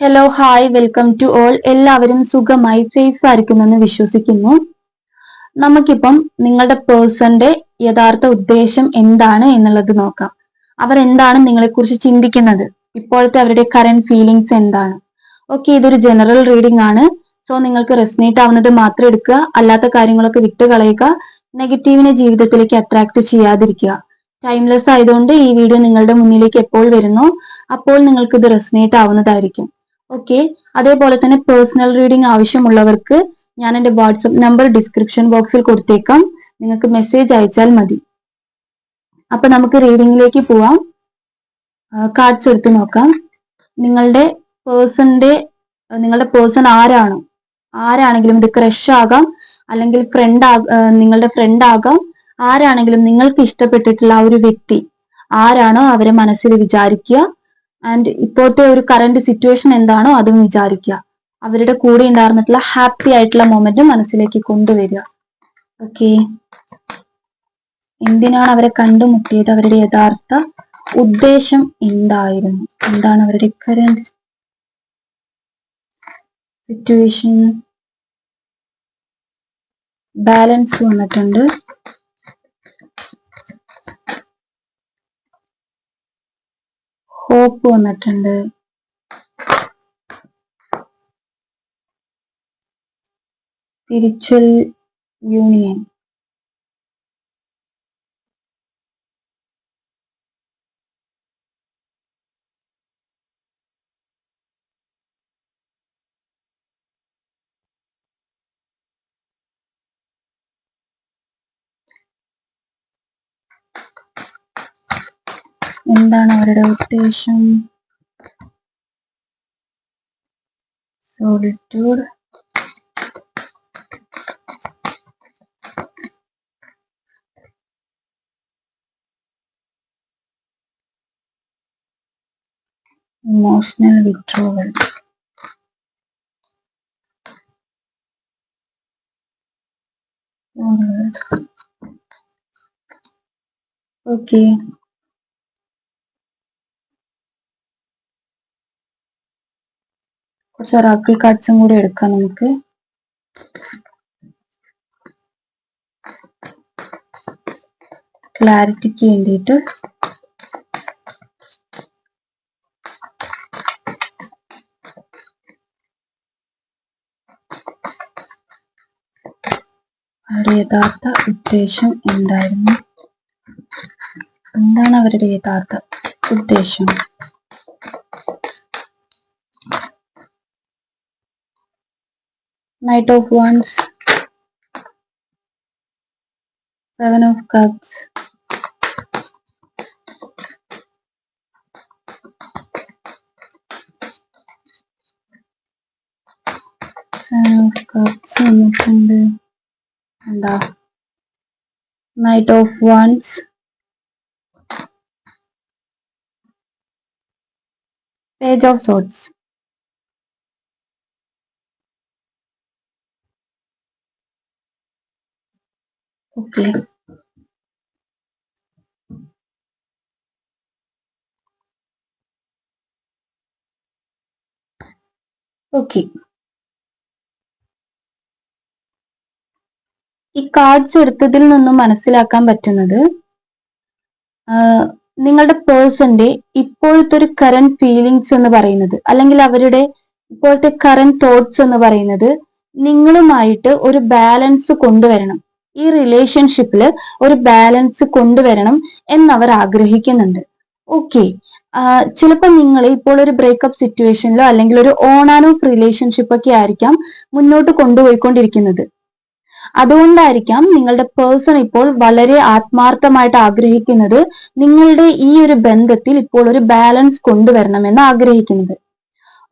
Hello hi welcome to all എല്ലാവരും സുഖമായി safe ആയിരിക്കുന്നെന്ന് വിശ്വസിക്കുന്നു. നമുക്കിപ്പം നിങ്ങളുടെ പേഴ്സന്റെ യഥാർത്ഥ ഉദ്ദേശം എന്താണ് എന്നുള്ളത് നോക്കാം. അവർ എന്താണ് നിങ്ങളെ കുറിച്ച് ചിന്തിക്കുന്നത്? ഇപ്പോഴത്തെ അവരുടെ കറന്റ് ഫീലിങ്സ് എന്താണ്? ഓക്കെ ഇതൊരു ജനറൽ റീഡിംഗ് ആണ്. സോ നിങ്ങൾക്ക് റെസ്നേറ്റ് ആവുന്നത് മാത്രം എടുക്കുക. അല്ലാത്ത കാര്യങ്ങളൊക്കെ വിട്ടുകളയുക. നെഗറ്റീവിനെ ജീവിതത്തിലേക്ക് അട്രാക്ട് ചെയ്യാതിരിക്കുക. ടൈംലെസ് ആയതുകൊണ്ട് ഈ വീഡിയോ നിങ്ങളുടെ മുന്നിലേക്ക് എപ്പോൾ വരുന്നു അപ്പോൾ നിങ്ങൾക്ക് ഇത് റെസ്നേറ്റ് ആവുന്നതായിരിക്കും. ഓക്കെ അതേപോലെ തന്നെ പേഴ്സണൽ റീഡിംഗ് ആവശ്യമുള്ളവർക്ക് ഞാൻ എന്റെ വാട്സപ്പ് നമ്പർ ഡിസ്ക്രിപ്ഷൻ ബോക്സിൽ കൊടുത്തേക്കാം. നിങ്ങൾക്ക് മെസ്സേജ് അയച്ചാൽ മതി. അപ്പൊ നമുക്ക് റീഡിംഗിലേക്ക് പോവാം. കാർഡ്സ് എടുത്തു നോക്കാം. നിങ്ങളുടെ പേഴ്സന്റെ നിങ്ങളുടെ പേഴ്സൺ ആരാണോ? ആരാണെങ്കിലും ഇത് ക്രഷ് ആകാം. അല്ലെങ്കിൽ ഫ്രണ്ട് നിങ്ങളുടെ ഫ്രണ്ട് ആകാം. ആരാണെങ്കിലും നിങ്ങൾക്ക് ഇഷ്ടപ്പെട്ടിട്ടുള്ള ആ ഒരു വ്യക്തി ആരാണോ അവരെ മനസ്സിൽ വിചാരിക്കുക. ആൻഡ് ഇപ്പോഴത്തെ ഒരു കറന്റ് സിറ്റുവേഷൻ എന്താണോ അതും വിചാരിക്കുക. അവരുടെ കൂടെ ഉണ്ടായിരുന്നിട്ടുള്ള ഹാപ്പി ആയിട്ടുള്ള മൊമെന്റ് മനസ്സിലേക്ക് കൊണ്ടുവരിക. ഓക്കെ എന്തിനാണ് അവരെ കണ്ടുമുട്ടിയത്? അവരുടെ യഥാർത്ഥ ഉദ്ദേശം എന്തായിരുന്നു? എന്താണ് അവരുടെ കറന്റ് സിറ്റുവേഷൻ ബാലൻസ് വന്നിട്ടുണ്ട്. ഹോപ്പ് വന്നിട്ടുണ്ട്. സ്പിരിച്വൽ യൂണിയൻ എന്താണ് അവരുടെ ഉദ്ദേശം സോളിറ്റ്യൂഡ് ഇമോഷണൽ വിഡ്രോവൽ ഓക്കെ കുറച്ച് ഒറാക്കിൾ കാർഡ്സും കൂടി എടുക്കാം നമുക്ക്. ക്ലാരിറ്റിക്ക് വേണ്ടിയിട്ട്. അവരുടെ യഥാർത്ഥ ഉദ്ദേശം എന്തായിരുന്നു? എന്താണ് അവരുടെ യഥാർത്ഥ ഉദ്ദേശം? Knight of Wands, Seven of Cups. Seven of Cups, and uh, Knight of Wands. Page of Swords. Okay. Okay. ഈ കാർഡ്സ് എടുത്തതിൽ നിന്നും മനസ്സിലാക്കാൻ പറ്റുന്നത് നിങ്ങളുടെ പേഴ്സന്റെ ഇപ്പോഴത്തെ ഒരു കറന്റ് ഫീലിങ്സ് എന്ന് പറയുന്നത് അല്ലെങ്കിൽ അവരുടെ ഇപ്പോഴത്തെ കറന്റ് തോട്ട്സ് എന്ന് പറയുന്നത് നിങ്ങളുമായിട്ട് ഒരു ബാലൻസ് കൊണ്ടുവരണം. ഈ റിലേഷൻഷിപ്പിൽ ഒരു ബാലൻസ് കൊണ്ടുവരണം എന്നവർ ആഗ്രഹിക്കുന്നുണ്ട്. ഓക്കെ ചിലപ്പോൾ നിങ്ങൾ ഇപ്പോൾ ഒരു ബ്രേക്കപ്പ് സിറ്റുവേഷനിലോ അല്ലെങ്കിൽ ഒരു ഓൺ ആൻഡ് ഓഫ് റിലേഷൻഷിപ്പ് ഒക്കെ ആയിരിക്കാം മുന്നോട്ട് കൊണ്ടുപോയിക്കൊണ്ടിരിക്കുന്നത്. അതുകൊണ്ടായിരിക്കാം നിങ്ങളുടെ പേഴ്സൺ ഇപ്പോൾ വളരെ ആത്മാർത്ഥമായിട്ട് ആഗ്രഹിക്കുന്നത് നിങ്ങളുടെ ഈ ഒരു ബന്ധത്തിൽ ഇപ്പോൾ ഒരു ബാലൻസ് കൊണ്ടുവരണമെന്ന് ആഗ്രഹിക്കുന്നത്.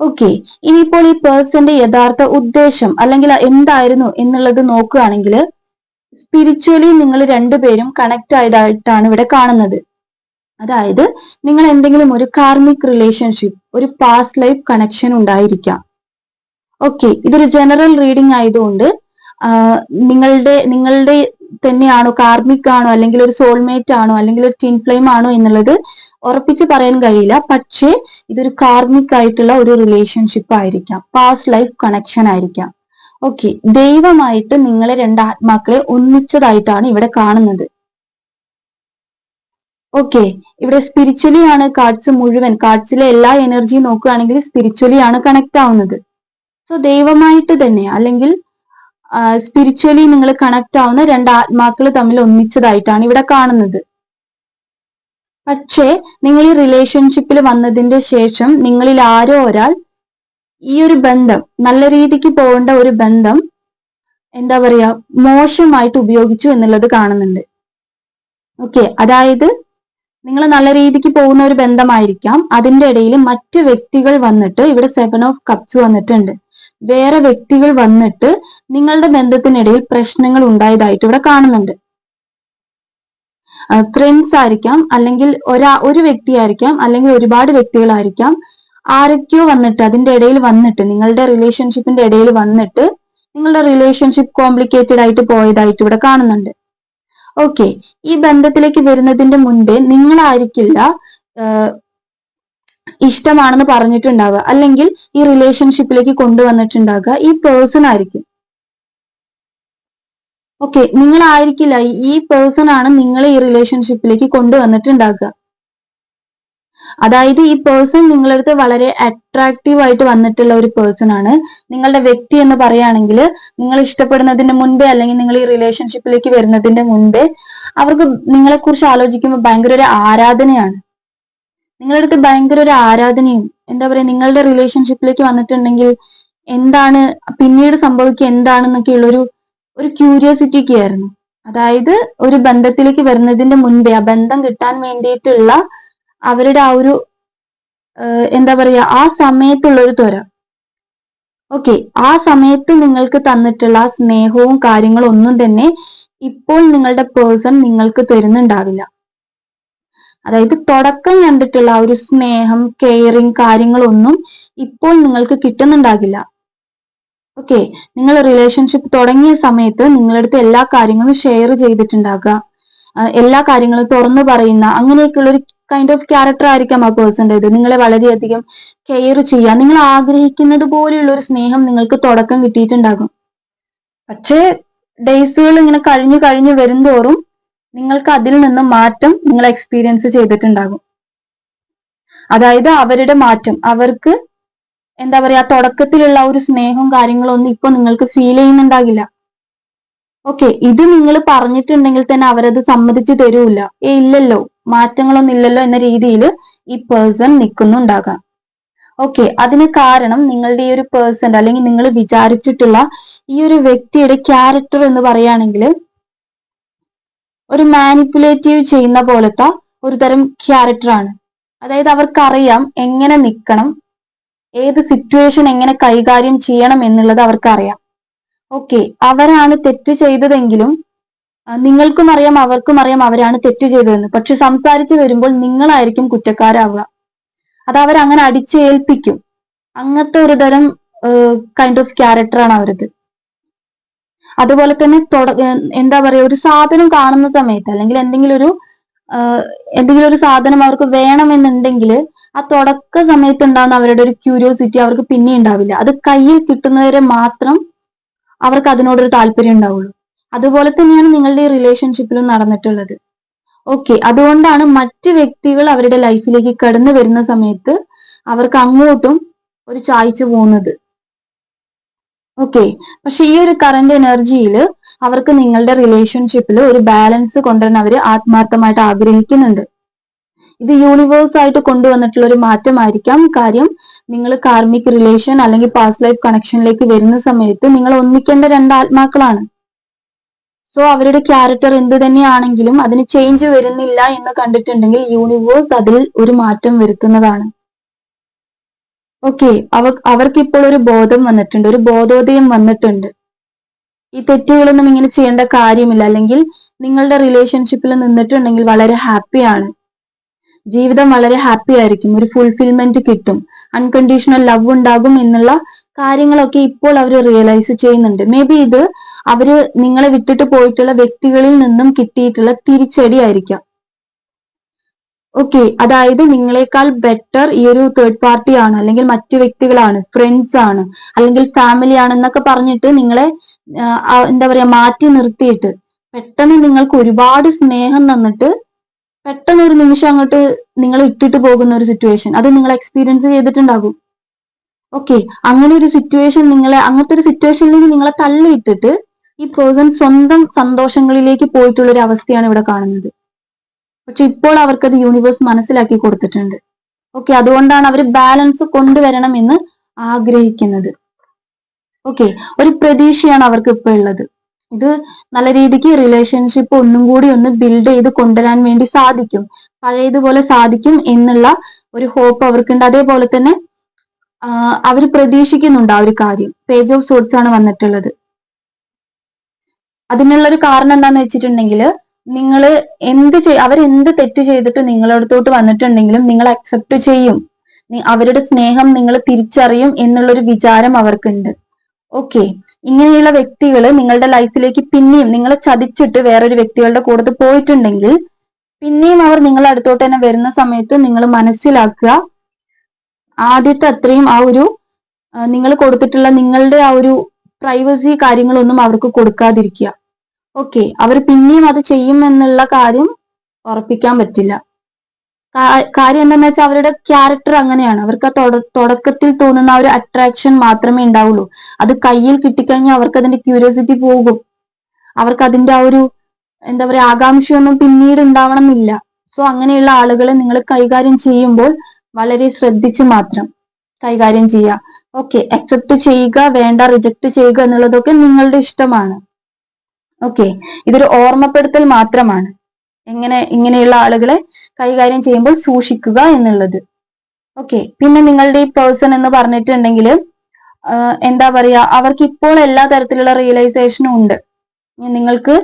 ഓക്കെ ഇനിയിപ്പോൾ ഈ പേഴ്സന്റെ യഥാർത്ഥ ഉദ്ദേശം അല്ലെങ്കിൽ എന്തായിരുന്നു എന്നുള്ളത് നോക്കുകയാണെങ്കിൽ സ്പിരിച്വലി നിങ്ങൾ രണ്ടുപേരും കണക്ട് ആയതായിട്ടാണ് ഇവിടെ കാണുന്നത്. അതായത് നിങ്ങൾ എന്തെങ്കിലും ഒരു കാർമിക് റിലേഷൻഷിപ്പ് ഒരു പാസ്റ്റ് ലൈഫ് കണക്ഷൻ ഉണ്ടായിരിക്കാം. ഓക്കെ ഇതൊരു ജനറൽ റീഡിംഗ് ആയതുകൊണ്ട് നിങ്ങളുടെ നിങ്ങളുടെ തന്നെയാണോ കാർമിക് ആണോ അല്ലെങ്കിൽ ഒരു സോൾമേറ്റ് ആണോ അല്ലെങ്കിൽ ഒരു ടിൻ ഫ്ലെയിം ആണോ എന്നുള്ളത് ഉറപ്പിച്ച് പറയാൻ കഴിയില്ല. പക്ഷേ ഇതൊരു കാർമിക് ആയിട്ടുള്ള ഒരു റിലേഷൻഷിപ്പ് ആയിരിക്കാം പാസ്റ്റ് ലൈഫ് കണക്ഷൻ ആയിരിക്കാം. ഓക്കെ ദൈവമായിട്ട് നിങ്ങളെ രണ്ട് ആത്മാക്കളെ ഒന്നിച്ചതായിട്ടാണ് ഇവിടെ കാണുന്നത്. ഓക്കെ ഇവിടെ സ്പിരിച്വലി ആണ് കാർഡ്സ് മുഴുവൻ. കാർഡ്സിലെ എല്ലാ എനർജിയും നോക്കുകയാണെങ്കിൽ സ്പിരിച്വലി ആണ് കണക്ട് ആവുന്നത്. സോ ദൈവമായിട്ട് തന്നെ അല്ലെങ്കിൽ സ്പിരിച്വലി നിങ്ങൾ കണക്ട് ആവുന്ന രണ്ട് ആത്മാക്കൾ തമ്മിൽ ഒന്നിച്ചതായിട്ടാണ് ഇവിടെ കാണുന്നത്. പക്ഷേ നിങ്ങൾ ഈ റിലേഷൻഷിപ്പിൽ വന്നതിന്റെ ശേഷം നിങ്ങളിൽ ആരോ ഒരാൾ ഈ ഒരു ബന്ധം നല്ല രീതിക്ക് പോകേണ്ട ഒരു ബന്ധം എന്താ പറയാ മോശമായിട്ട് ഉപയോഗിച്ചു എന്നുള്ളത് കാണുന്നുണ്ട്. ഓക്കെ അതായത് നിങ്ങൾ നല്ല രീതിക്ക് പോകുന്ന ഒരു ബന്ധമായിരിക്കാം. അതിന്റെ ഇടയിൽ മറ്റ് വ്യക്തികൾ വന്നിട്ട് ഇവിടെ സെവൻ ഓഫ് കപ്സ് വന്നിട്ടുണ്ട്. വേറെ വ്യക്തികൾ വന്നിട്ട് നിങ്ങളുടെ ബന്ധത്തിനിടയിൽ പ്രശ്നങ്ങൾ ഉണ്ടായതായിട്ട് ഇവിടെ കാണുന്നുണ്ട്. ഫ്രണ്ട്സ് ആയിരിക്കാം അല്ലെങ്കിൽ ഒരാ ഒരു വ്യക്തിയായിരിക്കാം അല്ലെങ്കിൽ ഒരുപാട് വ്യക്തികളായിരിക്കാം. ആരൊക്കെയോ വന്നിട്ട് അതിന്റെ ഇടയിൽ വന്നിട്ട് നിങ്ങളുടെ റിലേഷൻഷിപ്പിന്റെ ഇടയിൽ വന്നിട്ട് നിങ്ങളുടെ റിലേഷൻഷിപ്പ് കോംപ്ലിക്കേറ്റഡ് ആയിട്ട് പോയതായിട്ട് ഇവിടെ കാണുന്നുണ്ട്. ഓക്കെ ഈ ബന്ധത്തിലേക്ക് വരുന്നതിന്റെ മുൻപേ നിങ്ങളായിരിക്കില്ല ഇഷ്ടമാണെന്ന് പറഞ്ഞിട്ടുണ്ടാവുക. അല്ലെങ്കിൽ ഈ റിലേഷൻഷിപ്പിലേക്ക് കൊണ്ടുവന്നിട്ടുണ്ടാവുക. ഈ പേഴ്സൺ ആയിരിക്കും. ഓക്കെ നിങ്ങളായിരിക്കില്ല ഈ പേഴ്സൺ ആണ് നിങ്ങളെ ഈ റിലേഷൻഷിപ്പിലേക്ക് കൊണ്ടുവന്നിട്ടുണ്ടാക്കുക അതായത് ഈ പേഴ്സൺ നിങ്ങളടുത്ത് വളരെ അട്രാക്റ്റീവ് ആയിട്ട് വന്നിട്ടുള്ള ഒരു പേഴ്സൺ ആണ്. നിങ്ങളുടെ വ്യക്തി എന്ന് പറയുകയാണെങ്കിൽ നിങ്ങൾ ഇഷ്ടപ്പെടുന്നതിന് മുൻപേ അല്ലെങ്കിൽ നിങ്ങൾ ഈ റിലേഷൻഷിപ്പിലേക്ക് വരുന്നതിന്റെ മുൻപേ അവർക്ക് നിങ്ങളെ കുറിച്ച് ആലോചിക്കുമ്പോൾ ഭയങ്കര ഒരു ആരാധനയാണ്. നിങ്ങളുടെ അടുത്ത് ഭയങ്കര ഒരു ആരാധനയും എന്താ പറയാ നിങ്ങളുടെ റിലേഷൻഷിപ്പിലേക്ക് വന്നിട്ടുണ്ടെങ്കിൽ എന്താണ് പിന്നീട് സംഭവിക്കുക എന്താണെന്നൊക്കെയുള്ള ഒരു ഒരു ക്യൂരിയോസിറ്റിക്ക് ആയിരുന്നു. അതായത് ഒരു ബന്ധത്തിലേക്ക് വരുന്നതിന്റെ മുൻപേ ആ ബന്ധം കിട്ടാൻ വേണ്ടിയിട്ടുള്ള അവരുടെ ആ ഒരു എന്താ പറയാ ആ സമയത്തുള്ള ഒരു ത്വര. ഓക്കെ ആ സമയത്ത് നിങ്ങൾക്ക് തന്നിട്ടുള്ള ആ സ്നേഹവും കാര്യങ്ങളും ഒന്നും തന്നെ ഇപ്പോൾ നിങ്ങളുടെ പേഴ്സൺ നിങ്ങൾക്ക് തരുന്നുണ്ടാവില്ല. അതായത് തുടക്കം കണ്ടിട്ടുള്ള ആ ഒരു സ്നേഹം കെയറിങ് കാര്യങ്ങളൊന്നും ഇപ്പോൾ നിങ്ങൾക്ക് കിട്ടുന്നുണ്ടാകില്ല. ഓക്കെ നിങ്ങൾ റിലേഷൻഷിപ്പ് തുടങ്ങിയ സമയത്ത് നിങ്ങളടുത്ത് എല്ലാ കാര്യങ്ങളും ഷെയർ ചെയ്തിട്ടുണ്ടാകുക എല്ലാ കാര്യങ്ങളും തുറന്നു പറയുന്ന അങ്ങനെയൊക്കെയുള്ള ഒരു കൈൻഡ് ഓഫ് ക്യാരക്ടർ ആയിരിക്കാം ആ പേഴ്സന്റെത് നിങ്ങളെ വളരെയധികം കെയർ ചെയ്യുക നിങ്ങൾ ആഗ്രഹിക്കുന്നത് പോലെയുള്ള ഒരു സ്നേഹം നിങ്ങൾക്ക് തുടക്കം കിട്ടിയിട്ടുണ്ടാകും. പക്ഷേ ഡേയ്സുകൾ ഇങ്ങനെ കഴിഞ്ഞു കഴിഞ്ഞു വരുന്തോറും നിങ്ങൾക്ക് അതിൽ നിന്ന് മാറ്റം നിങ്ങൾ എക്സ്പീരിയൻസ് ചെയ്തിട്ടുണ്ടാകും. അതായത് അവരുടെ മാറ്റം. അവർക്ക് എന്താ പറയാ തുടക്കത്തിലുള്ള ഒരു സ്നേഹവും കാര്യങ്ങളും ഒന്നും ഇപ്പൊ നിങ്ങൾക്ക് ഫീൽ ചെയ്യുന്നുണ്ടാകില്ല. ഓക്കെ ഇത് നിങ്ങൾ പറഞ്ഞിട്ടുണ്ടെങ്കിൽ തന്നെ അവരത് സമ്മതിച്ചു തരൂല്ല ഏ ഇല്ലല്ലോ. മാറ്റങ്ങളൊന്നും ഇല്ലല്ലോ എന്ന രീതിയിൽ ഈ പേഴ്സൺ നിൽക്കുന്നുണ്ടാകാം ഓക്കെ അതിന് കാരണം നിങ്ങളുടെ ഈ ഒരു പേഴ്സൺ അല്ലെങ്കിൽ നിങ്ങൾ വിചാരിച്ചിട്ടുള്ള ഈ ഒരു വ്യക്തിയുടെ ക്യാരക്ടർ എന്ന് പറയുകയാണെങ്കിൽ ഒരു മാനിപ്പുലേറ്റീവ് ചെയ്യുന്ന പോലത്തെ ഒരു തരം ക്യാരക്ടറാണ് അതായത് അവർക്കറിയാം എങ്ങനെ നിൽക്കണം ഏത് സിറ്റുവേഷൻ എങ്ങനെ കൈകാര്യം ചെയ്യണം എന്നുള്ളത് അവർക്കറിയാം. ഓക്കെ അവരാണ് തെറ്റ് ചെയ്തതെങ്കിലും നിങ്ങൾക്കും അറിയാം അവർക്കും അറിയാം അവരാണ് തെറ്റ് ചെയ്തതെന്ന്. പക്ഷെ സംസാരിച്ചു വരുമ്പോൾ നിങ്ങളായിരിക്കും കുറ്റക്കാരാവുക. അത് അവരങ്ങനെ അടിച്ചേൽപ്പിക്കും. അങ്ങനത്തെ ഒരു തരം കൈൻഡ് ഓഫ് ക്യാരക്ടറാണ് അവരത്. അതുപോലെ തന്നെ എന്താ പറയുക ഒരു സാധനം കാണുന്ന സമയത്ത് അല്ലെങ്കിൽ എന്തെങ്കിലും ഒരു എന്തെങ്കിലും ഒരു സാധനം അവർക്ക് വേണമെന്നുണ്ടെങ്കിൽ ആ തുടക്ക സമയത്ത് ഉണ്ടാകുന്ന അവരുടെ ഒരു ക്യൂരിയോസിറ്റി അവർക്ക് പിന്നെ ഉണ്ടാവില്ല. അത് കയ്യിൽ കിട്ടുന്നവരെ മാത്രം അവർക്ക് അതിനോടൊരു താല്പര്യം ഉണ്ടാവുള്ളൂ. അതുപോലെ തന്നെയാണ് നിങ്ങളുടെ റിലേഷൻഷിപ്പിലും നടന്നിട്ടുള്ളത്. ഓക്കെ അതുകൊണ്ടാണ് മറ്റ് വ്യക്തികൾ അവരുടെ ലൈഫിലേക്ക് കടന്നു വരുന്ന സമയത്ത് അവർക്ക് അങ്ങോട്ടും ഒരു ചായ്ച്ചു പോകുന്നത്. ഓക്കെ പക്ഷെ ഈ ഒരു കറന്റ് എനർജിയിൽ അവർക്ക് നിങ്ങളുടെ റിലേഷൻഷിപ്പിൽ ഒരു ബാലൻസ് കൊണ്ടുവരാൻ അവർ ആത്മാർത്ഥമായിട്ട് ആഗ്രഹിക്കുന്നുണ്ട്. ഇത് യൂണിവേഴ്സ് ആയിട്ട് കൊണ്ടുവന്നിട്ടുള്ള ഒരു മാറ്റമായിരിക്കാം. കാര്യം നിങ്ങൾ കാർമിക് റിലേഷൻ അല്ലെങ്കിൽ പാസ്റ്റ് ലൈഫ് കണക്ഷനിലേക്ക് വരുന്ന സമയത്ത് നിങ്ങൾ ഒന്നിക്കേണ്ട രണ്ട് ആത്മാക്കളാണ്. സോ അവരുടെ ക്യാരക്ടർ എന്ത് തന്നെയാണെങ്കിലും അതിന് ചേഞ്ച് വരുന്നില്ല എന്ന് കണ്ടിട്ടുണ്ടെങ്കിൽ യൂണിവേഴ്സ് അതിൽ ഒരു മാറ്റം വരുത്തുന്നതാണ്. ഓക്കെ അവ അവർക്കിപ്പോൾ ഒരു ബോധം വന്നിട്ടുണ്ട് ഒരു ബോധോദയം വന്നിട്ടുണ്ട്. ഈ തെറ്റുകളൊന്നും ഇങ്ങനെ ചെയ്യേണ്ട കാര്യമില്ല. അല്ലെങ്കിൽ നിങ്ങളുടെ റിലേഷൻഷിപ്പിൽ നിന്നിട്ടുണ്ടെങ്കിൽ വളരെ ഹാപ്പിയാണ് ജീവിതം വളരെ ഹാപ്പി ആയിരിക്കും. ഒരു ഫുൾഫിൽമെന്റ് കിട്ടും. അൺകണ്ടീഷണൽ ലവ് ഉണ്ടാകും എന്നുള്ള കാര്യങ്ങളൊക്കെ ഇപ്പോൾ അവർ റിയലൈസ് ചെയ്യുന്നുണ്ട്. മേ ബി ഇത് അവർ നിങ്ങളെ വിട്ടിട്ട് പോയിട്ടുള്ള വ്യക്തികളിൽ നിന്നും കിട്ടിയിട്ടുള്ള തിരിച്ചടി ആയിരിക്കാം ഓക്കെ അതായത് നിങ്ങളെക്കാൾ ബെറ്റർ ഈ ഒരു തേർഡ് പാർട്ടി ആണ് അല്ലെങ്കിൽ മറ്റു വ്യക്തികളാണ് ഫ്രണ്ട്സ് ആണ് അല്ലെങ്കിൽ ഫാമിലി ആണ് എന്നൊക്കെ പറഞ്ഞിട്ട് നിങ്ങളെ എന്താ പറയാ മാറ്റി നിർത്തിയിട്ട് പെട്ടെന്ന് നിങ്ങൾക്ക് ഒരുപാട് സ്നേഹം തന്നിട്ട് പെട്ടെന്ന് ഒരു നിമിഷം അങ്ങോട്ട് നിങ്ങൾ ഇട്ടിട്ട് പോകുന്ന ഒരു സിറ്റുവേഷൻ അത് നിങ്ങൾ എക്സ്പീരിയൻസ് ചെയ്തിട്ടുണ്ടാകും. ഓക്കെ അങ്ങനെ ഒരു സിറ്റുവേഷൻ നിങ്ങളെ അങ്ങനത്തെ ഒരു സിറ്റുവേഷനിലേക്ക് നിങ്ങളെ തള്ളിയിട്ടിട്ട് ഈ പേഴ്സൺ സ്വന്തം സന്തോഷങ്ങളിലേക്ക് പോയിട്ടുള്ള ഒരു അവസ്ഥയാണ് ഇവിടെ കാണുന്നത്. പക്ഷെ ഇപ്പോൾ അവർക്കത് യൂണിവേഴ്സ് മനസ്സിലാക്കി കൊടുത്തിട്ടുണ്ട്. ഓക്കെ അതുകൊണ്ടാണ് അവർ ബാലൻസ് കൊണ്ടുവരണം എന്ന് ആഗ്രഹിക്കുന്നത്. ഓക്കെ ഒരു പ്രതീക്ഷയാണ് അവർക്ക് ഇപ്പൊ ഉള്ളത്. ഇത് നല്ല രീതിക്ക് റിലേഷൻഷിപ്പ് ഒന്നും കൂടി ഒന്ന് ബിൽഡ് ചെയ്ത് കൊണ്ടുവരാൻ വേണ്ടി സാധിക്കും. പഴയതുപോലെ സാധിക്കും എന്നുള്ള ഒരു ഹോപ്പ് അവർക്കുണ്ട്. അതേപോലെ തന്നെ അവർ പ്രതീക്ഷിക്കുന്നുണ്ട് ആ ഒരു കാര്യം. പേജ് ഓഫ് സോർട്സ് ആണ് വന്നിട്ടുള്ളത്. അതിനുള്ള ഒരു കാരണം എന്താന്ന് വെച്ചിട്ടുണ്ടെങ്കിൽ നിങ്ങൾ എന്ത് ചെയ് അവരെന്ത് തെറ്റ് ചെയ്തിട്ട് നിങ്ങളടുത്തോട്ട് വന്നിട്ടുണ്ടെങ്കിലും നിങ്ങൾ അക്സെപ്റ്റ് ചെയ്യും. അവരുടെ സ്നേഹം നിങ്ങൾ തിരിച്ചറിയും എന്നുള്ളൊരു വിചാരം അവർക്കുണ്ട്. ഓക്കെ. ഇങ്ങനെയുള്ള വ്യക്തികൾ നിങ്ങളുടെ ലൈഫിലേക്ക് പിന്നെയും നിങ്ങളെ ചതിച്ചിട്ട് വേറൊരു വ്യക്തികളുടെ കൂടെ പോയിട്ടുണ്ടെങ്കിൽ പിന്നെയും അവർ നിങ്ങളുടെ അടുത്തോട്ട് തന്നെ വരുന്ന സമയത്ത് നിങ്ങൾ മനസ്സിലാക്കുക. ആദ്യത്തെ അത്രയും ആ ഒരു നിങ്ങൾ കൊടുത്തിട്ടുള്ള നിങ്ങളുടെ ആ ഒരു പ്രൈവസി കാര്യങ്ങളൊന്നും അവർക്ക് കൊടുക്കാതിരിക്കുക. ഓക്കെ അവർ പിന്നെയും അത് ചെയ്യും എന്നുള്ള കാര്യം ഉറപ്പിക്കാൻ പറ്റില്ല. കാര്യം എന്താണെന്ന് വെച്ചാൽ അവരുടെ ക്യാരക്ടർ അങ്ങനെയാണ്. അവർക്ക് തുടക്കത്തിൽ തോന്നുന്ന ഒരു അട്രാക്ഷൻ മാത്രമേ ഉണ്ടാവുള്ളൂ. അത് കയ്യിൽ കിട്ടിക്കഴിഞ്ഞാൽ അവർക്ക് അതിന്റെ ക്യൂരിയോസിറ്റി പോകും. അവർക്ക് അതിന്റെ ആ ഒരു എന്താ പറയാ ആകാംക്ഷയൊന്നും പിന്നീട് ഉണ്ടാവണം എന്നില്ല സോ അങ്ങനെയുള്ള ആളുകളെ നിങ്ങൾ കൈകാര്യം ചെയ്യുമ്പോൾ വളരെ ശ്രദ്ധിച്ച് മാത്രം കൈകാര്യം ചെയ്യുക. ഓക്കെ അക്സെപ്റ്റ് ചെയ്യുക വേണ്ട റിജക്ട് ചെയ്യുക എന്നുള്ളതൊക്കെ നിങ്ങളുടെ ഇഷ്ടമാണ്. ഓക്കെ ഇതൊരു ഓർമ്മപ്പെടുത്തൽ മാത്രമാണ്. എങ്ങനെ ഇങ്ങനെയുള്ള ആളുകളെ കൈകാര്യം ചെയ്യുമ്പോൾ സൂക്ഷിക്കുക എന്നുള്ളത്. ഓക്കെ പിന്നെ നിങ്ങളുടെ ഈ പേഴ്സൺ എന്ന് പറഞ്ഞിട്ടുണ്ടെങ്കിൽ എന്താ പറയാ അവർക്ക് ഇപ്പോൾ എല്ലാ തരത്തിലുള്ള റിയലൈസേഷനും ഉണ്ട്. നിങ്ങൾക്ക്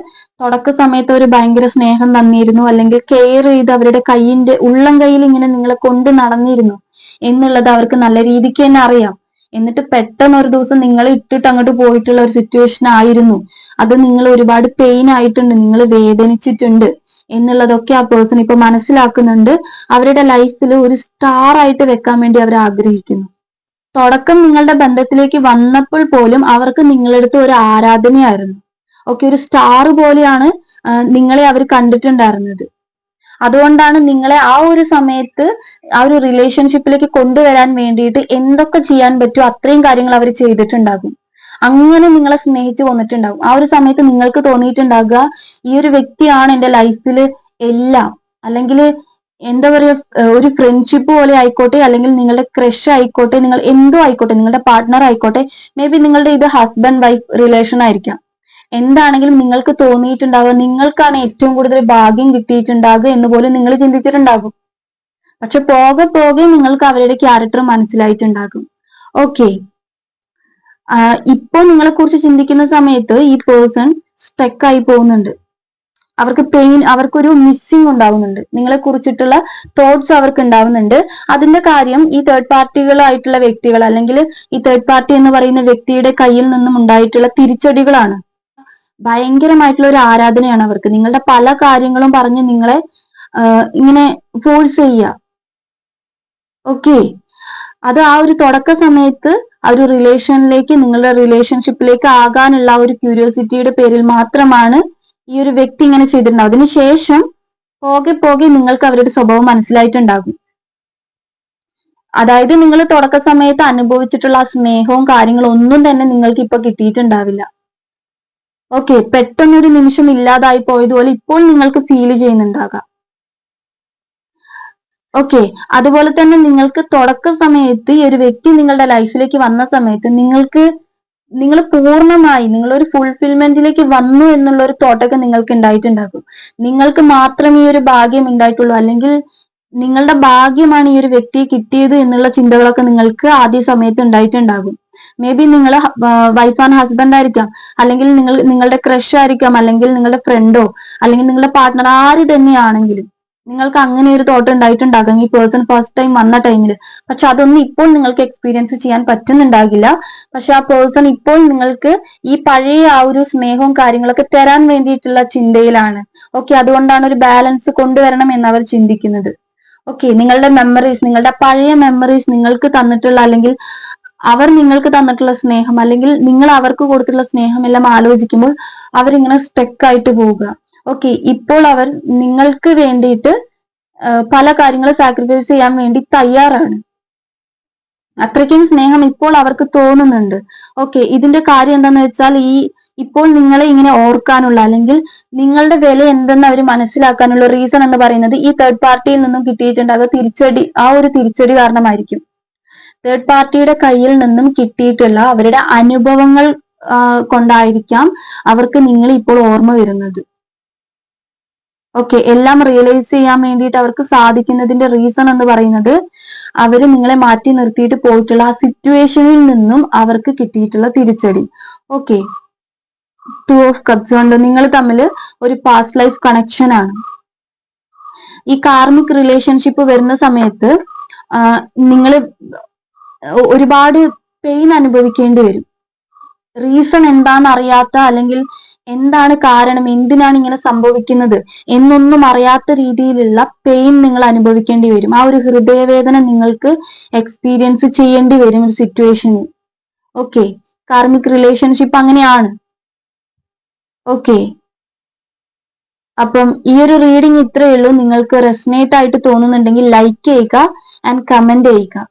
തുടക്ക സമയത്ത് ഒരു ഭയങ്കര സ്നേഹം തന്നിരുന്നു അല്ലെങ്കിൽ കെയർ ചെയ്ത് അവരുടെ കൈയിന്റെ ഉള്ളം കയ്യിൽ ഇങ്ങനെ നിങ്ങളെ കൊണ്ട് നടന്നിരുന്നു എന്നുള്ളത് അവർക്ക് നല്ല രീതിക്ക് തന്നെ അറിയാം. എന്നിട്ട് പെട്ടെന്ന് ഒരു ദിവസം നിങ്ങൾ ഇട്ടിട്ട് അങ്ങോട്ട് പോയിട്ടുള്ള ഒരു സിറ്റുവേഷൻ ആയിരുന്നു. അത് നിങ്ങൾ ഒരുപാട് പെയിൻ ആയിട്ടുണ്ട് നിങ്ങൾ വേദനിച്ചിട്ടുണ്ട് എന്നുള്ളതൊക്കെ ആ പേഴ്സൺ ഇപ്പൊ മനസ്സിലാക്കുന്നുണ്ട്. അവരുടെ ലൈഫിൽ ഒരു സ്റ്റാർ ആയിട്ട് വെക്കാൻ വേണ്ടി അവർ ആഗ്രഹിക്കുന്നു. തുടക്കം നിങ്ങളുടെ ബന്ധത്തിലേക്ക് വന്നപ്പോൾ പോലും അവർക്ക് നിങ്ങളടുത്ത് ഒരു ആരാധനയായിരുന്നു. ഒക്കെ ഒരു സ്റ്റാർ പോലെയാണ് നിങ്ങളെ അവർ കണ്ടിട്ടുണ്ടായിരുന്നത്. അതുകൊണ്ടാണ് നിങ്ങളെ ആ ഒരു സമയത്ത് ആ ഒരു റിലേഷൻഷിപ്പിലേക്ക് കൊണ്ടുവരാൻ വേണ്ടിയിട്ട് എന്തൊക്കെ ചെയ്യാൻ പറ്റുമോ അത്രയും കാര്യങ്ങൾ അവർ ചെയ്തിട്ടുണ്ടാകും. അങ്ങനെ നിങ്ങളെ സ്നേഹിച്ചു വന്നിട്ടുണ്ടാകും. ആ ഒരു സമയത്ത് നിങ്ങൾക്ക് തോന്നിയിട്ടുണ്ടാകുക ഈ ഒരു വ്യക്തിയാണ് എന്റെ ലൈഫിൽ എല്ലാം. അല്ലെങ്കിൽ എന്താ പറയുക ഒരു ഫ്രണ്ട്ഷിപ്പ് പോലെ ആയിക്കോട്ടെ അല്ലെങ്കിൽ നിങ്ങളുടെ ക്രഷ് ആയിക്കോട്ടെ നിങ്ങൾ എന്തോ ആയിക്കോട്ടെ നിങ്ങളുടെ പാർട്ട്ണർ ആയിക്കോട്ടെ മേ ബി നിങ്ങളുടെ ഇത് ഹസ്ബൻഡ് വൈഫ് റിലേഷൻ ആയിരിക്കാം. എന്താണെങ്കിലും നിങ്ങൾക്ക് തോന്നിയിട്ടുണ്ടാവുക. നിങ്ങൾക്കാണ് ഏറ്റവും കൂടുതൽ ഭാഗ്യം കിട്ടിയിട്ടുണ്ടാകുക എന്ന് പോലും നിങ്ങൾ ചിന്തിച്ചിട്ടുണ്ടാകും. പക്ഷെ പോകെ പോകെ നിങ്ങൾക്ക് അവരുടെ ക്യാരക്ടർ മനസ്സിലായിട്ടുണ്ടാകും. ഓക്കെ ഇപ്പൊ നിങ്ങളെ കുറിച്ച് ചിന്തിക്കുന്ന സമയത്ത് ഈ പേഴ്സൺ സ്റ്റക്ക് ആയി പോകുന്നുണ്ട്. അവർക്ക് പെയിൻ അവർക്കൊരു മിസ്സിങ് ഉണ്ടാവുന്നുണ്ട്. നിങ്ങളെ കുറിച്ചിട്ടുള്ള തോട്ട്സ് അവർക്ക് ഉണ്ടാവുന്നുണ്ട്. അതിന്റെ കാര്യം ഈ തേർഡ് പാർട്ടികളായിട്ടുള്ള വ്യക്തികൾ അല്ലെങ്കിൽ ഈ തേർഡ് പാർട്ടി എന്ന് പറയുന്ന വ്യക്തിയുടെ കയ്യിൽ നിന്നും ഉണ്ടായിട്ടുള്ള തിരിച്ചടികളാണ്. ഭയങ്കരമായിട്ടുള്ള ഒരു ആരാധനയാണ് അവർക്ക്. നിങ്ങളുടെ പല കാര്യങ്ങളും പറഞ്ഞ് നിങ്ങളെ ഇങ്ങനെ ഫോഴ്സ് ചെയ്യുക. ഓക്കെ അത് ആ ഒരു തുടക്ക സമയത്ത് ആ ഒരു റിലേഷനിലേക്ക് നിങ്ങളുടെ റിലേഷൻഷിപ്പിലേക്ക് ആകാനുള്ള ഒരു ക്യൂരിയോസിറ്റിയുടെ പേരിൽ മാത്രമാണ് ഈ ഒരു വ്യക്തി ഇങ്ങനെ ചെയ്തിട്ടുണ്ടാവും അതിനുശേഷം പോകെ പോകെ നിങ്ങൾക്ക് അവരുടെ സ്വഭാവം മനസ്സിലായിട്ടുണ്ടാകും. അതായത് നിങ്ങൾ തുടക്ക സമയത്ത് അനുഭവിച്ചിട്ടുള്ള ആ സ്നേഹവും കാര്യങ്ങളും ഒന്നും തന്നെ നിങ്ങൾക്ക് ഇപ്പൊ കിട്ടിയിട്ടുണ്ടാവില്ല. ഓക്കെ പെട്ടെന്നൊരു നിമിഷം ഇല്ലാതായി പോയതുപോലെ ഇപ്പോൾ നിങ്ങൾക്ക് ഫീൽ ചെയ്യുന്നുണ്ടാകാം. ഓക്കെ അതുപോലെ തന്നെ നിങ്ങൾക്ക് തുടക്ക സമയത്ത് ഈ ഒരു വ്യക്തി നിങ്ങളുടെ ലൈഫിലേക്ക് വന്ന സമയത്ത് നിങ്ങൾക്ക് നിങ്ങൾ പൂർണമായി നിങ്ങൾ ഒരു ഫുൾഫിൽമെന്റിലേക്ക് വന്നു എന്നുള്ള ഒരു തോട്ടൊക്കെ നിങ്ങൾക്ക് ഉണ്ടായിട്ടുണ്ടാകും. നിങ്ങൾക്ക് മാത്രം ഈ ഒരു ഭാഗ്യം ഉണ്ടായിട്ടുള്ളൂ. അല്ലെങ്കിൽ നിങ്ങളുടെ ഭാഗ്യമാണ് ഈ ഒരു വ്യക്തിയെ കിട്ടിയത് എന്നുള്ള ചിന്തകളൊക്കെ നിങ്ങൾക്ക് ആദ്യ സമയത്ത് ഉണ്ടായിട്ടുണ്ടാകും. മേ ബി നിങ്ങൾ വൈഫ് ആൻഡ് ഹസ്ബൻഡ് ആയിരിക്കാം. അല്ലെങ്കിൽ നിങ്ങൾ നിങ്ങളുടെ ക്രഷ് ആയിരിക്കാം. അല്ലെങ്കിൽ നിങ്ങളുടെ ഫ്രണ്ടോ അല്ലെങ്കിൽ നിങ്ങളുടെ പാർട്ട്ണർ ആര് തന്നെയാണെങ്കിലും നിങ്ങൾക്ക് അങ്ങനെ ഒരു തോട്ട് ഉണ്ടായിട്ടുണ്ടാകും. ഈ പേഴ്സൺ ഫസ്റ്റ് ടൈം വന്ന ടൈമിൽ പക്ഷെ അതൊന്നും ഇപ്പോൾ നിങ്ങൾക്ക് എക്സ്പീരിയൻസ് ചെയ്യാൻ പറ്റുന്നുണ്ടാകില്ല. പക്ഷെ ആ പേഴ്സൺ ഇപ്പോൾ നിങ്ങൾക്ക് ഈ പഴയ ആ ഒരു സ്നേഹവും കാര്യങ്ങളൊക്കെ തരാൻ വേണ്ടിയിട്ടുള്ള ചിന്തയിലാണ്. ഓക്കെ അതുകൊണ്ടാണ് ഒരു ബാലൻസ് കൊണ്ടുവരണം എന്ന് അവർ ചിന്തിക്കുന്നത്. ഓക്കെ നിങ്ങളുടെ മെമ്മറീസ് നിങ്ങളുടെ പഴയ മെമ്മറീസ് നിങ്ങൾക്ക് തന്നിട്ടുള്ള അല്ലെങ്കിൽ അവർ നിങ്ങൾക്ക് തന്നിട്ടുള്ള സ്നേഹം അല്ലെങ്കിൽ നിങ്ങൾ അവർക്ക് കൊടുത്തിട്ടുള്ള സ്നേഹം എല്ലാം ആലോചിക്കുമ്പോൾ അവരിങ്ങനെ സ്റ്റെക്ക് ആയിട്ട് പോവുക. ഓക്കെ ഇപ്പോൾ അവർ നിങ്ങൾക്ക് വേണ്ടിയിട്ട് പല കാര്യങ്ങളും സാക്രിഫൈസ് ചെയ്യാൻ വേണ്ടി തയ്യാറാണ്. അത്രയ്ക്കും സ്നേഹം ഇപ്പോൾ അവർക്ക് തോന്നുന്നുണ്ട്. ഓക്കെ ഇതിന്റെ കാര്യം എന്താന്ന് വെച്ചാൽ ഈ ഇപ്പോൾ നിങ്ങളെ ഇങ്ങനെ ഓർക്കാനുള്ള അല്ലെങ്കിൽ നിങ്ങളുടെ വില എന്തെന്ന് അവർ മനസ്സിലാക്കാനുള്ള റീസൺ എന്ന് പറയുന്നത് ഈ തേർഡ് പാർട്ടിയിൽ നിന്നും കിട്ടിയിട്ടുണ്ട് അത് തിരിച്ചടി ആ ഒരു തിരിച്ചടി കാരണമായിരിക്കും. തേർഡ് പാർട്ടിയുടെ കയ്യിൽ നിന്നും കിട്ടിയിട്ടുള്ള അവരുടെ അനുഭവങ്ങൾ കൊണ്ടായിരിക്കാം അവർക്ക് നിങ്ങൾ ഇപ്പോൾ ഓർമ്മ വരുന്നത്. ഓക്കെ എല്ലാം റിയലൈസ് ചെയ്യാൻ വേണ്ടിയിട്ട് അവർക്ക് സാധിക്കുന്നതിന്റെ റീസൺ എന്ന് പറയുന്നത് അവർ നിങ്ങളെ മാറ്റി നിർത്തിയിട്ട് പോയിട്ടുള്ള ആ സിറ്റുവേഷനിൽ നിന്നും അവർക്ക് കിട്ടിയിട്ടുള്ള തിരിച്ചടി. ഓക്കെ ടു ഓഫ് കപ്സ് കൊണ്ട്? നിങ്ങൾ തമ്മിൽ ഒരു പാസ്റ്റ് ലൈഫ് കണക്ഷൻ ആണ്. ഈ കാർമിക് റിലേഷൻഷിപ്പ് വരുന്ന സമയത്ത് നിങ്ങൾ ഒരുപാട് പെയിൻ അനുഭവിക്കേണ്ടി വരും. റീസൺ എന്താണെന്ന് അറിയാത്ത അല്ലെങ്കിൽ എന്താണ് കാരണം എന്തിനാണ് ഇങ്ങനെ സംഭവിക്കുന്നത് എന്നൊന്നും അറിയാത്ത രീതിയിലുള്ള പെയിൻ നിങ്ങൾ അനുഭവിക്കേണ്ടി വരും. ആ ഒരു ഹൃദയവേദന നിങ്ങൾക്ക് എക്സ്പീരിയൻസ് ചെയ്യേണ്ടി വരും ഒരു സിറ്റുവേഷൻ ഓക്കെ കാർമിക് റിലേഷൻഷിപ്പ് അങ്ങനെയാണ്. ഓക്കെ അപ്പം ഈ ഒരു റീഡിംഗ് ഇത്രയേ ഉള്ളൂ. നിങ്ങൾക്ക് റെസ്നേറ്റ് ആയിട്ട് തോന്നുന്നുണ്ടെങ്കിൽ ലൈക്ക് ചെയ്യുക ആൻഡ് കമന്റ് ചെയ്യുക.